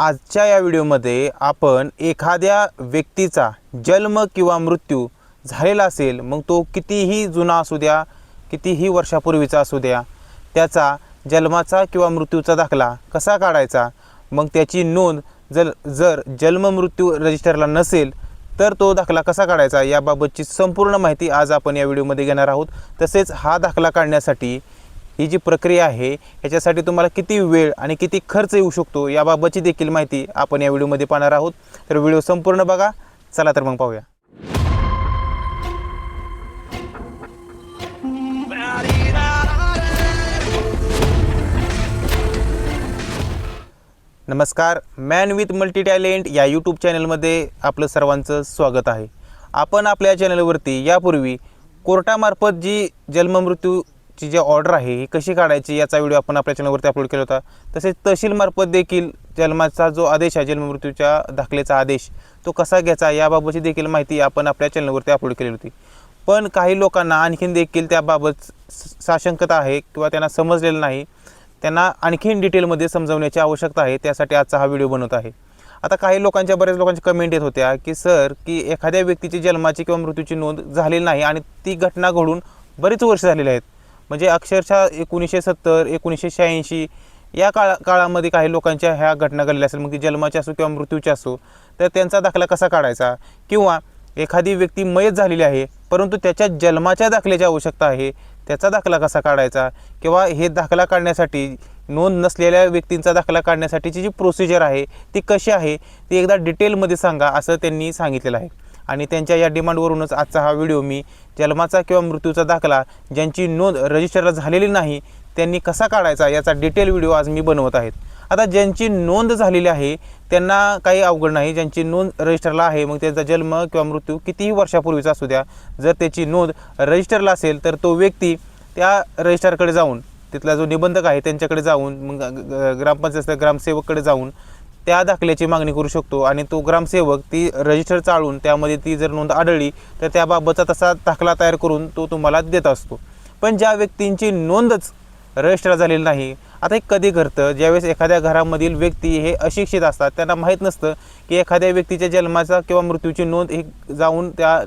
आजच्या या व्हिडिओमध्ये आपण एखाद्या व्यक्तीचा जन्म किंवा मृत्यू झालेला असेल मग तो कितीही जुना असू द्या कितीही वर्षापूर्वीचा असू द्या त्याचा जन्माचा किंवा मृत्यूचा दाखला कसा काढायचा मग त्याची नोंद जर जर जन्म मृत्यू रजिस्टरला नसेल तर तो दाखला कसा काढायचा याबाबतची संपूर्ण माहिती आज आपण या व्हिडिओमध्ये घेणार आहोत. तसेच हा दाखला काढण्यासाठी ही जी प्रक्रिया आहे याच्यासाठी तुम्हाला किती वेळ आणि किती खर्च येऊ शकतो याबाबतची देखील माहिती आपण या व्हिडिओमध्ये पाहणार आहोत. तर व्हिडिओ संपूर्ण बघा. चला तर मग पाहूया. नमस्कार. मॅन विथ मल्टी टॅलेंट या यूट्यूब चॅनलमध्ये आपलं सर्वांचं स्वागत आहे. आपण आपल्या चॅनलवरती यापूर्वी कोर्टामार्फत जी ची जी ऑर्डर आहे ही कशी काढायची याचा व्हिडिओ आपण आपल्या चॅनलवरती अपलोड केला होता. तसेच तहसीलमार्फत देखील जन्माचा जो आदेश आहे जन्ममृत्यूच्या दाखलेचा आदेश तो कसा घ्यायचा याबाबतची देखील माहिती आपण आपल्या चॅनलवरती अपलोड केली होती. पण काही लोकांना आणखीन देखील त्याबाबत साशंकता आहे किंवा त्यांना समजलेलं नाही. त्यांना आणखीन डिटेलमध्ये समजवण्याची आवश्यकता आहे त्यासाठी आजचा हा व्हिडिओ बनवत आहे. आता काही लोकांच्या बऱ्याच लोकांच्या कमेंट येत होत्या की सर की एखाद्या व्यक्तीची जन्माची किंवा मृत्यूची नोंद झालेली नाही आणि ती घटना घडून बरीच वर्ष झालेली आहेत. म्हणजे अक्षरशः एकोणीसशे सत्तर एकोणीसशे शहाऐंशी या काळा काळामध्ये काही लोकांच्या ह्या घटना घडलेल्या असेल. मग ती जन्माची असो किंवा मृत्यूची असो तर त्यांचा दाखला कसा काढायचा? किंवा एखादी व्यक्ती मयत झालेली आहे परंतु त्याच्या जन्माच्या दाखल्याची आवश्यकता आहे त्याचा दाखला कसा काढायचा? किंवा हे दाखला काढण्यासाठी नोंद नसलेल्या व्यक्तींचा दाखला काढण्यासाठीची जी प्रोसिजर आहे ती कशी आहे ती एकदा डिटेलमध्ये सांगा असं त्यांनी सांगितलेलं आहे. आणि त्यांच्या या डिमांडवरूनच आजचा हा व्हिडिओ मी जन्माचा किंवा मृत्यूचा दाखला ज्यांची नोंद रजिस्टरला झालेली नाही त्यांनी कसा काढायचा याचा डिटेल व्हिडिओ आज मी बनवत आहेत आता ज्यांची नोंद झालेली आहे त्यांना काही अवघड नाही. ज्यांची नोंद रजिस्टरला आहे मग त्यांचा जन्म किंवा मृत्यू कितीही वर्षापूर्वीचा असू द्या जर त्याची नोंद रजिस्टरला असेल तर तो व्यक्ती त्या रजिस्टरकडे जाऊन तिथला जो निबंधक आहे त्यांच्याकडे जाऊन मग ग्रामपंचायत ग्रामसेवककडे जाऊन त्या दाखल्याची मागणी करू शकतो आणि तो ग्रामसेवक ती रजिस्टर चाळून त्यामध्ये ती जर नोंद आढळली तर त्याबाबतचा तसा दाखला तयार करून तो तुम्हाला देत असतो. पण ज्या व्यक्तींची नोंदच रजिस्टर झालेली नाही आता हे कधी घडतं? ज्यावेळेस एखाद्या घरामधील व्यक्ती हे अशिक्षित असतात त्यांना माहीत नसतं की एखाद्या व्यक्तीच्या जन्माचा किंवा मृत्यूची नोंद ही जाऊन त्या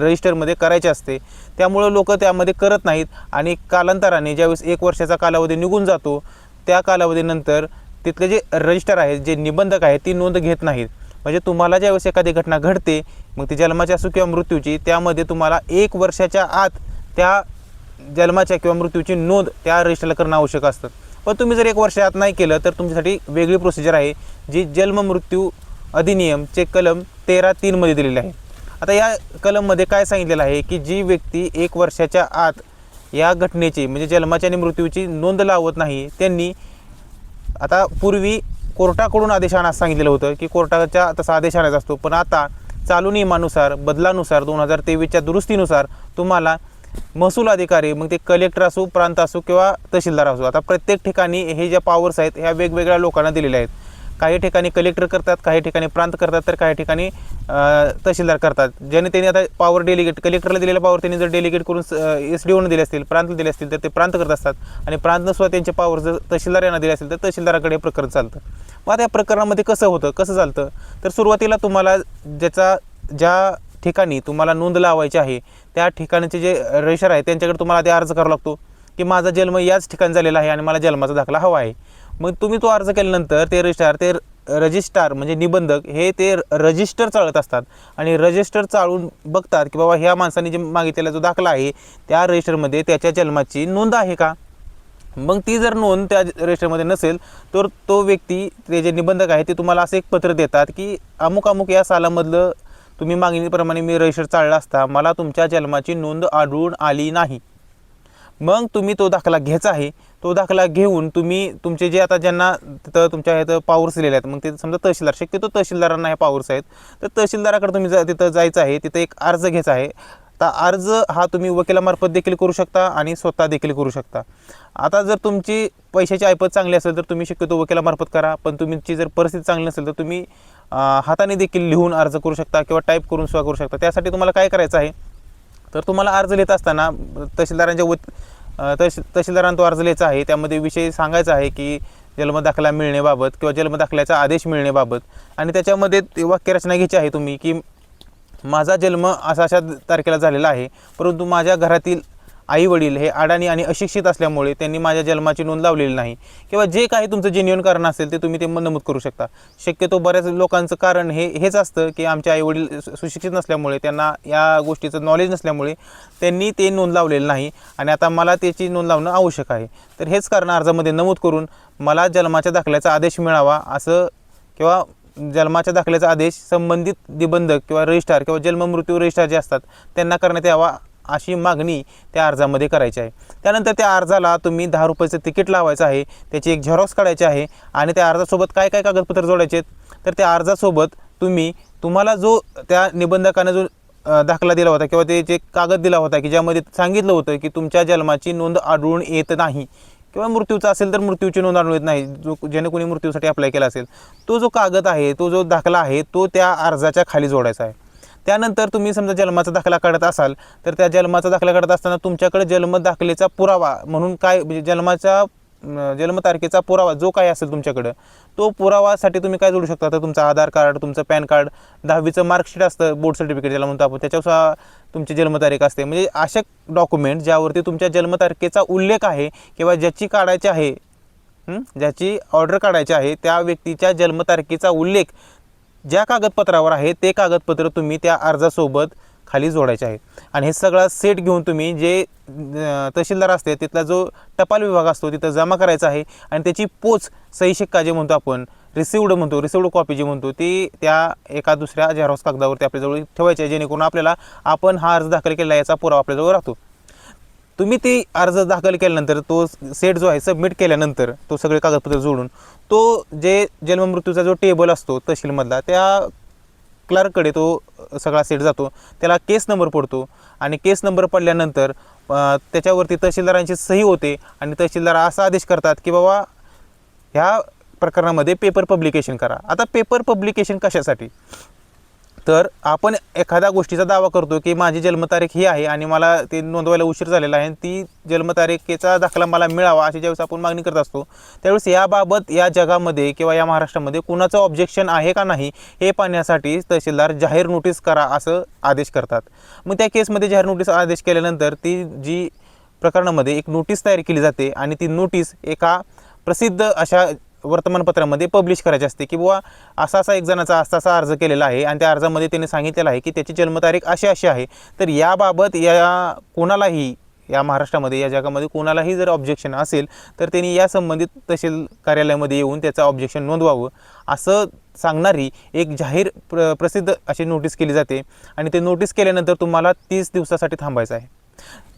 रजिस्टरमध्ये करायची असते. त्यामुळं लोक त्यामध्ये करत नाहीत आणि कालांतराने ज्यावेळेस एक वर्षाचा कालावधी निघून जातो त्या कालावधीनंतर तिथले जे रजिस्टर आहेत जे निबंधक आहेत ती नोंद घेत नाहीत. म्हणजे तुम्हाला ज्यावेळेस एखादी घटना घडते मग ती जन्माची असो किंवा मृत्यूची त्यामध्ये तुम्हाला एक वर्षाच्या आत त्या जन्माच्या किंवा मृत्यूची नोंद त्या रजिस्टरला करणं आवश्यक असतं. पण तुम्ही जर एक वर्षात नाही केलं तर तुमच्यासाठी वेगळी प्रोसिजर आहे जी जन्म मृत्यू अधिनियमचे कलम तेरा तीनमध्ये दिलेले आहे. आता या कलममध्ये काय सांगितलेलं आहे की जी व्यक्ती एक वर्षाच्या आत या घटनेची म्हणजे जन्माची आणि मृत्यूची नोंद लावत नाही त्यांनी आता पूर्वी कोर्टाकडून आदेशानं सांगितलेलं होतं की कोर्टाच्या तसा आदेशानेच असतो. पण आता चालू नियमानुसार बदलानुसार दोन हजार तेवीसच्या दुरुस्तीनुसार तुम्हाला महसूल अधिकारी मग ते कलेक्टर असो प्रांत असो किंवा तहसीलदार असो आता प्रत्येक ठिकाणी हे ज्या पॉवर्स आहेत ह्या वेगवेगळ्या लोकांना दिलेल्या आहेत. काही ठिकाणी कलेक्टर करतात काही ठिकाणी प्रांत करतात तर काही ठिकाणी तहसीलदार करतात. ज्याने त्यांनी आता पॉवर डेलिगेट कलेक्टरला दिलेला पॉवर त्यांनी जर डेलिगेट करून एस डी ओनं दिले असतील प्रांतला दिले असतील तर ते प्रांत करत असतात. आणि प्रांतनं सुद्धा त्यांचे पॉवर जर तहसीलदार यांना दिले असतील तर तहसीलदाराकडे हे प्रकरण चालतं. मग आता या प्रकरणामध्ये कसं होतं कसं चालतं? तर सुरुवातीला तुम्हाला ज्याचा ज्या ठिकाणी तुम्हाला नोंद लावायची आहे त्या ठिकाणचे जे रजिस्टर आहे त्यांच्याकडे तुम्हाला आधी अर्ज करावा लागतो की माझा जन्म याच ठिकाणी झालेला आहे आणि मला जन्माचा दाखला हवा आहे. मग तुम्ही तो अर्ज केल्यानंतर ते रजिस्ट्रार ते रजिस्ट्रार म्हणजे निबंधक हे ते रजिस्टर चालत असतात. आणि रजिस्टर चाळून बघतात की बाबा ह्या माणसाने जे मागितलेला जो दाखला आहे त्या रजिस्टरमध्ये त्याच्या जन्माची नोंद आहे का? मग ती जर नोंद त्या रजिस्टरमध्ये नसेल तर तो व्यक्ती ते जे निबंधक आहे ते तुम्हाला असं एक पत्र देतात की अमुक अमुक या सालामधलं तुम्ही मागणीप्रमाणे मी रजिस्टर चालला असता मला तुमच्या जन्माची नोंद आढळून आली नाही. मग तुम्ही तो दाखला घ्यायचा आहे. तो दाखला घेऊन तुम्ही तुमचे जे आता ज्यांना तिथं तुमच्या ह्याचं पावर्स दिलेले आहेत मग ते समजा तहसीलदार शक्यतो तहसीलदारांना हे पावर्स आहेत. तर तहसीलदाराकडे तुम्ही जा तिथं जायचं आहे तिथं एक अर्ज घ्यायचा आहे. आता अर्ज हा तुम्ही वकिलामार्फत देखील करू शकता आणि स्वतः देखील करू शकता. आता जर तुमची पैशाची ऐपत चांगली असेल तर तुम्ही शक्यतो वकिलामार्फत करा. पण तुमची जर परिस्थिती चांगली नसेल तर तुम्ही हाताने देखील लिहून अर्ज करू शकता किंवा टाईप करून सुद्धा करू शकता. त्यासाठी तुम्हाला काय करायचं आहे? तर तुम्हाला अर्ज लिहित असताना तहसीलदारांच्या वत तश तहसीलदारांत अर्ज लिहायचा आहे. त्यामध्ये विषय सांगायचा आहे की जन्मदाखला मिळण्याबाबत किंवा जन्मदाखल्याचा आदेश मिळण्याबाबत. आणि त्याच्यामध्ये ते वाक्यरचना घ्यायची आहे तुम्ही की माझा जन्म असा अशा तारखेला झालेला आहे. परंतु माझ्या घरातील आई वडील हे अडाणी आणि अशिक्षित असल्यामुळे त्यांनी माझ्या जन्माची नोंद लावलेली नाही. किंवा जे काही तुमचं जेन्युअन कारण असेल ते तुम्ही ते नमूद करू शकता. शक्यतो बऱ्याच लोकांचं कारण हे हेच असतं की आमचे आई वडील सुशिक्षित नसल्यामुळे त्यांना या गोष्टीचं नॉलेज नसल्यामुळे त्यांनी ते नोंद लावलेलं नाही. आणि आता मला त्याची नोंद लावणं आवश्यक आहे. तर हेच कारण अर्जामध्ये नमूद करून मला जन्माच्या दाखल्याचा आदेश मिळावा असं किंवा जन्माच्या दाखल्याचा आदेश संबंधित निबंधक किंवा रजिस्ट्रार किंवा जन्म मृत्यू रजिस्ट्रार जे असतात त्यांना करण्यात यावा अशी मागणी त्या अर्जामध्ये करायची आहे. त्यानंतर त्या अर्जाला तुम्ही दहा रुपयाचं तिकीट लावायचं आहे त्याची एक झेरॉक्स काढायची आहे आणि त्या अर्जासोबत काय काय कागदपत्र जोडायचे आहेत तर त्या अर्जासोबत तुम्ही तुम्हाला जो त्या निबंधकाने जो दाखला दिला होता किंवा ते जे कागद दिला होता की ज्यामध्ये सांगितलं होतं की तुमच्या जन्माची नोंद आढळून येत नाही किंवा मृत्यूचा असेल तर मृत्यूची नोंद आढळून येत नाही जो ज्याने कोणी मृत्यूसाठी अप्लाय केला असेल तो जो कागद आहे तो जो दाखला आहे तो त्या अर्जाच्या खाली जोडायचा आहे. त्यानंतर तुम्ही समजा जन्माचा दाखला काढत असाल तर त्या जन्माचा दाखला काढत असताना तुमच्याकडे जन्मदाखलेचा पुरावा म्हणून काय म्हणजे जन्माच्या जन्मतारखेचा पुरावा जो काही असेल तुमच्याकडं तो पुरावासाठी तुम्ही काय जोडू शकता? तर तुमचं आधार कार्ड तुमचं पॅन कार्ड दहावीचं मार्कशीट असतं बोर्ड सर्टिफिकेट ज्याला म्हणतो आपण त्याच्यावर तुमची जन्मतारीख असते. म्हणजे असे डॉक्युमेंट ज्यावरती तुमच्या जन्मतारखेचा उल्लेख आहे किंवा ज्याची काढायची आहे ज्याची ऑर्डर काढायची आहे त्या व्यक्तीच्या जन्मतारखेचा उल्लेख ज्या कागदपत्रावर आहे ते कागदपत्र तुम्ही त्या अर्जासोबत खाली जोडायचे आहे आणि हे सगळा सेट घेऊन तुम्ही जे तहसीलदार असते तिथला जो टपाल विभाग असतो तिथं जमा करायचा आहे. आणि त्याची पोच सही शिक्का जे म्हणतो आपण रिसिवड म्हणतो रिसिवड कॉपी जी म्हणतो ती त्या एका दुसऱ्या झेरॉक्स कागदावरती आपल्याजवळ ठेवायची आहे जेणेकरून आपल्याला आपण हा अर्ज दाखल केला याचा पुरावा आपल्याजवळ राहतो. तुम्ही ती अर्ज दाखल केल्यानंतर तो सेट जो आहे सबमिट केल्यानंतर तो सगळे कागदपत्र जोडून तो जे जन्ममृत्यूचा जो टेबल असतो तहसीलमधला त्या क्लर्ककडे तो सगळा सेट जातो. त्याला केस नंबर पडतो आणि केस नंबर पडल्यानंतर त्याच्यावरती तहसीलदारांची सही होते आणि तहसीलदार असा आदेश करतात की बाबा ह्या प्रकरणामध्ये पेपर पब्लिकेशन करा. आता पेपर पब्लिकेशन कशासाठी? तर आपण एखाद्या गोष्टीचा दावा करतो की माझी जन्मतारीख ही आहे आणि मला ते नोंदवायला उशीर झालेला आहे आणि ती जन्मतारीखेचा दाखला मला मिळावा अशी ज्यावेळेस आपण मागणी करत असतो त्यावेळेस याबाबत या जगामध्ये किंवा या महाराष्ट्रामध्ये कुणाचं ऑब्जेक्शन आहे का नाही हे पाहण्यासाठी तहसीलदार जाहीर नोटीस करा असं आदेश करतात. मग त्या केसमध्ये जाहीर नोटीस आदेश केल्यानंतर ती जी प्रकरणामध्ये एक नोटीस तयार केली जाते आणि ती नोटीस एका प्रसिद्ध अशा वर्तमानपत्रामध्ये पब्लिश करायची असते की बुवा असा असा एक जणाचा असा असा अर्ज केलेला आहे आणि त्या अर्जामध्ये त्याने सांगितलेलं आहे की त्याची जन्मतारीख अशी अशी आहे. तर याबाबत या कोणालाही या महाराष्ट्रामध्ये या जगामध्ये कोणालाही जर ऑब्जेक्शन असेल तर त्यांनी या संबंधित तहसील कार्यालयामध्ये येऊन त्याचं ऑब्जेक्शन नोंदवावं. असं सांगणारी एक जाहीर प्र प्रसिद्ध अशी नोटीस केली जाते. आणि ते नोटीस केल्यानंतर तुम्हाला तीस दिवसासाठी थांबायचं आहे.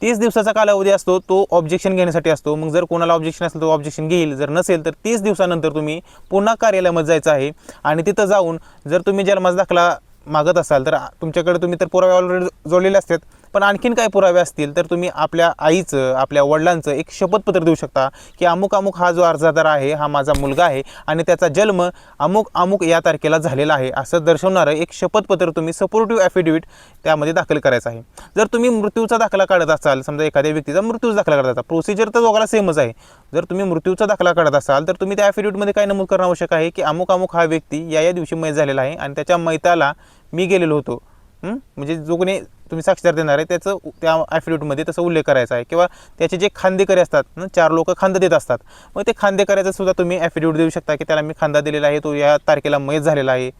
तीस दिवसाचा कालावधी असतो तो ऑब्जेक्शन घेण्यासाठी असतो. मग जर कोणाला ऑब्जेक्शन असेल तर ऑब्जेक्शन घेईल. जर नसेल तर तीस दिवसानंतर तुम्ही पुन्हा कार्यालयामध्ये जायचं आहे. आणि तिथं जाऊन जर तुम्ही जन्माचा दाखला मागत असाल तर तुमच्याकडे तुम्ही तर पुरावे ऑलरेडी जोडलेले असतात. पण आणखीन काय पुरावे असतील तर तुम्ही आपल्या आईचं आपल्या वडिलांचं एक शपथपत्र देऊ शकता की अमुक अमुक हा जो अर्जदार आहे हा माझा मुलगा आहे आणि त्याचा जन्म अमुक अमुक या तारखेला झालेला आहे असं दर्शवणारं एक शपथपत्र तुम्ही सपोर्टिव्ह ॲफिडेविट त्यामध्ये दाखल करायचं आहे. जर तुम्ही मृत्यूचा दाखला काढत असाल समजा एखाद्या व्यक्तीचा मृत्यूचा दाखला काढत असाल प्रोसिजर तर दोघाला सेमच आहे. जर तुम्ही मृत्यूचा दाखला काढत असाल तर तुम्ही त्या ॲफिडेविटमध्ये काय नमूद करणं आवश्यक आहे की अमुक अमुक हा व्यक्ती या या दिवशी मयत झालेला आहे आणि त्याच्या मैताला मी गेलेलो होतो. म्हणजे जो कोणी तुम्ही साक्षीदार देणार आहे त्याचं त्या ॲफिडेविटमध्ये त्याचा उल्लेख करायचा आहे. किंवा त्याचे जे खांदेकरी असतात ना चार लोक खांदा देत असतात. मग ते खांदेकऱ्याचं सुद्धा तुम्ही ॲफिडेविट देऊ शकता की त्याला मी खांदा दिलेला आहे तो या तारखेला मयत झालेला आहे.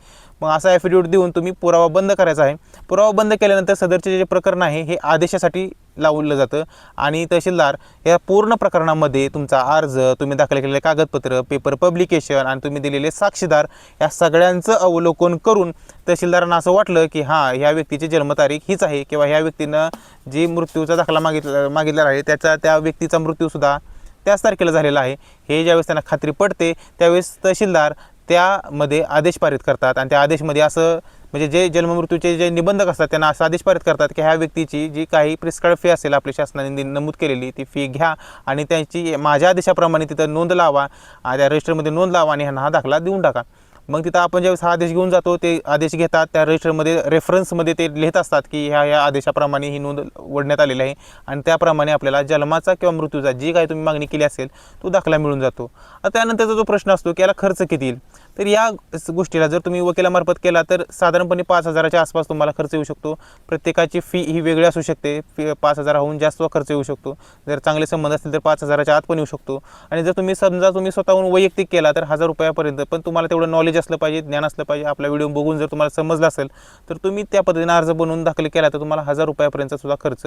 मग असा ॲफिडेविट देऊन तुम्ही पुरावा बंद करायचा आहे. पुरावा बंद केल्यानंतर सदरचे जे प्रकरण आहे हे आदेशासाठी लावलं जातं. आणि तहसीलदार या पूर्ण प्रकरणामध्ये तुमचा अर्ज तुम्ही दाखल केलेले कागदपत्र पेपर पब्लिकेशन आणि तुम्ही दिलेले साक्षीदार या सगळ्यांचं अवलोकन करून तहसीलदारांना असं वाटलं की हां ह्या व्यक्तीची जन्मतारीख हीच आहे. किंवा ह्या व्यक्तीनं जी मृत्यूचा दाखला मागितला मागितलेला आहे त्याचा त्या व्यक्तीचा मृत्यूसुद्धा त्याच तारखेला झालेला आहे. हे ज्यावेळेस त्यांना खात्री पडते त्यावेळेस तहसीलदार त्यामध्ये आदेश पारित करतात. आणि त्या आदेशमध्ये असं म्हणजे जे जन्ममृत्यूचे जे निबंधक असतात त्यांना असा आदेश पारित करतात की ह्या व्यक्तीची जी काही प्रिस्क्राईब फी असेल आपल्या शासनाने नमूद केलेली ती फी घ्या आणि त्यांची माझ्या आदेशाप्रमाणे तिथं नोंद लावा त्या रजिस्टरमध्ये नोंद लावा आणि ह्यांना हा दाखला देऊन टाका. मग तिथं आपण ज्यावेळेस हा आदेश घेऊन जातो ते आदेश घेतात त्या रजिस्टरमध्ये रेफरन्समध्ये ते लिहित असतात की ह्या ह्या आदेशाप्रमाणे ही नोंद ओढण्यात आलेली आहे आणि त्याप्रमाणे आपल्याला जन्माचा किंवा मृत्यूचा जी काही तुम्ही मागणी केली असेल तो दाखला मिळून जातो. त्यानंतरचा जो प्रश्न असतो की याला खर्च किती येईल? तर या स- गोष्टीला जर तुम्ही वकिलामार्फत केला तर साधारणपणे पाच हजाराच्या आसपास तुम्हाला खर्च येऊ शकतो. प्रत्येकाची फी ही वेगळी असू शकते. फी पाच हजाराहून जास्त खर्च येऊ शकतो. जर चांगले संबंध असतील तर पाच हजाराच्या आत पण येऊ शकतो. आणि जर तुम्ही समजा तुम्ही स्वतःहून वैयक्तिक केला तर हजार रुपयापर्यंत. पण तुम्हाला तेवढं नॉलेज असलं पाहिजे ज्ञान असलं पाहिजे. आपला व्हिडिओ बघून जर तुम्हाला समजलं असेल तर तुम्ही त्या पद्धतीने अर्ज बनवून दाखल केला तर तुम्हाला हजार रुपयापर्यंत सुद्धा खर्च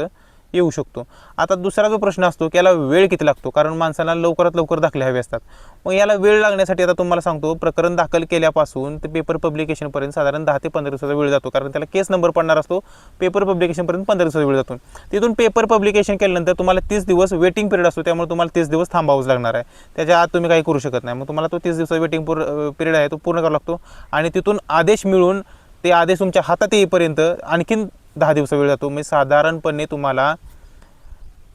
येऊ शकतो. आता दुसरा जो प्रश्न असतो की याला वेळ किती लागतो? कारण माणसाला लवकरात लवकर दाखले हवे असतात. मग याला वेळ लागण्यासाठी आता तुम्हाला सांगतो प्रकरण दाखल केल्यापासून ते पेपर पब्लिकेशनपर्यंत साधारण दहा ते पंधरा दिवसाचा वेळ जातो. कारण त्याला केस नंबर पडणार असतो पेपर पब्लिकेशनपर्यंत पंधरा दिवसाचा वेळ जातो. तिथून पेपर पब्लिकेशन केल्यानंतर तुम्हाला तीस दिवस वेटिंग पिरियड असतो. त्यामुळे तुम्हाला तीस दिवस थांबावंच लागणार आहे. त्याच्या आत तुम्ही काही करू शकत नाही. मग तुम्हाला तो तीस दिवसाचा वेटिंग पिरियड आहे तो पूर्ण करावा लागतो. आणि तिथून आदेश मिळून ते आदेश तुमच्या हातात येईपर्यंत आणखीन दहा दिवस वेळ जातो. म्हणजे साधारणपणे तुम्हाला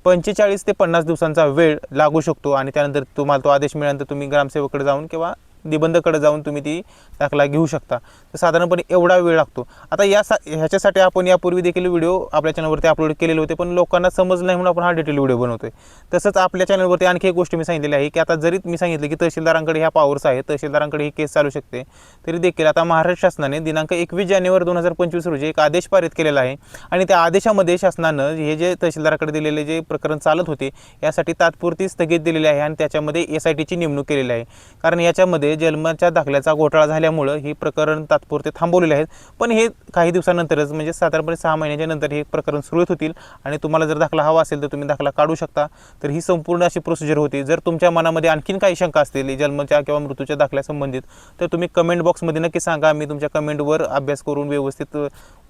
पंचेचाळीस ते पन्नास दिवसांचा वेळ लागू शकतो आणि त्यानंतर तुम्हाला तो आदेश मिळाल्यानंतर तुम्ही ग्रामसेवकडे जाऊन किंवा निबंधकडे जाऊन तुम्ही ती दाखला घेऊ शकता. तर साधारणपणे एवढा वेळ लागतो. आता या सा ह्याच्यासाठी आपण यापूर्वी देखील व्हिडिओ आपल्या चॅनलवरती अपलोड केलेले होते पण लोकांना समजलं नाही म्हणून आपण हा डिटेल व्हिडिओ बनवतोय. तसंच आपल्या चॅनलवरती आणखी एक गोष्ट मी सांगितलेली आहे की आता जरी मी सांगितलं की तहसीलदारांकडे ह्या पॉवर्स आहे तहसीलदारांकडे ही केस चालू शकते तरी देखील आता महाराष्ट्र शासनाने दिनांक एकवीस जानेवारी दोन हजार पंचवीस रोजी एक आदेश पारित केलेला आहे. आणि त्या आदेशामध्ये शासनानं हे जे तहसीलदाराकडे दिलेले जे प्रकरण चालत होते यासाठी तात्पुरती स्थगित दिलेली आहे आणि त्याच्यामध्ये एस आय टीची नेमणूक केलेली आहे. कारण याच्यामध्ये जन्माच्या दाखल्याचा घोटाळा झाल्यामुळं ही प्रकरण तात्पुरते थांबवलेले आहेत. पण हे काही दिवसानंतरच म्हणजे साधारणपणे सहा महिन्याच्या नंतर हे प्रकरण सुरळीत होतील आणि तुम्हाला जर दाखला हवा असेल तर तुम्ही दाखला काढू शकता. तर ही संपूर्ण अशी प्रोसिजर होती. जर तुमच्या मनामध्ये आणखीन काही शंका असतील जन्माच्या किंवा मृत्यूच्या दाखल्यासंबंधित तर तुम्ही कमेंट बॉक्समध्ये नक्की सांगा. मी तुमच्या कमेंटवर अभ्यास करून व्यवस्थित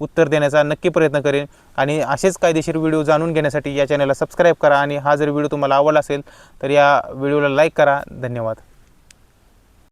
उत्तर देण्याचा नक्की प्रयत्न करेन. आणि असेच कायदेशीर व्हिडिओ जाणून घेण्यासाठी या चॅनलला सबस्क्राईब करा. आणि हा जर व्हिडिओ तुम्हाला आवडला असेल तर या व्हिडिओला लाईक करा. धन्यवाद.